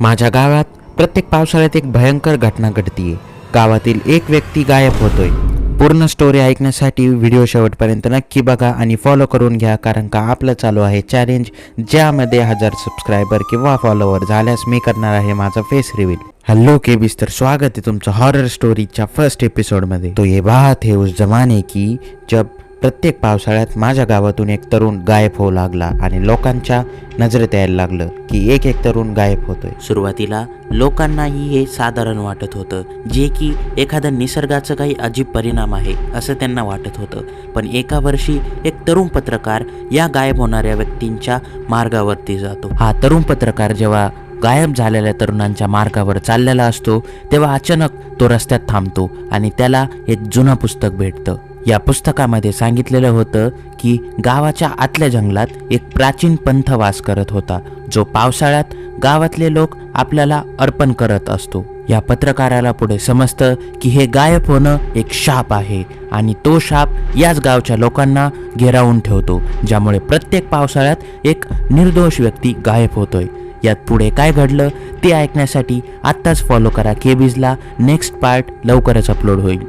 माझ्या गावात प्रत्येक पावसाळ्यात एक भयंकर घटना घडतीये. गावातील एक व्यक्ती गायब होतोय. पूर्ण स्टोरी ऐकण्यासाठी व्हिडिओ शेवटपर्यंत नक्की बघा आणि फॉलो करून घ्या कारण का आपलं चालू आहे चॅलेंज ज्यामध्ये हजार सबस्क्रायबर किंवा फॉलोवर झाल्यास मी करणार आहे माझा फेस रिव्हील हॅलो केबीस तर स्वागत आहे तुमचं हॉरर स्टोरीच्या फर्स्ट एपिसोडमध्ये तो ये बात है उस जमाने की जब प्रत्येक पावसाळ्यात माझ्या गावातून एक तरुण गायब होऊ लागला आणि लोकांच्या नजरेत यायला लागलं की एक एक तरुण गायब होतोय. सुरुवातीला लोकांनाही हे साधारण वाटत होतं जे की एखाद्या निसर्गाचं काही अजीब परिणाम आहे असं त्यांना वाटत होतं. पण एका वर्षी एक तरुण पत्रकार या गायब होणाऱ्या व्यक्तींच्या मार्गावरती जातो. हा तरुण पत्रकार जेव्हा गायब झालेल्या तरुणांच्या मार्गावर चाललेला असतो तेव्हा अचानक तो रस्त्यात थांबतो आणि त्याला एक जुनं पुस्तक भेटतं. या पुस्तकामध्ये सांगितलेलं होतं की गावाच्या आतल्या जंगलात एक प्राचीन पंथ वास करत होता जो पावसाळ्यात गावातले लोक आपल्याला अर्पण करत असतो. या पत्रकाराला पुढे समजतं की हे गायब होणं एक शाप आहे आणि तो शाप याच गावच्या लोकांना घेरावून ठेवतो ज्यामुळे प्रत्येक पावसाळ्यात एक निर्दोष व्यक्ती गायब होतोय. यात पुढे काय घडलं ते ऐकण्यासाठी आत्ताच फॉलो करा केबीजला नेक्स्ट पार्ट लवकरच अपलोड होईल.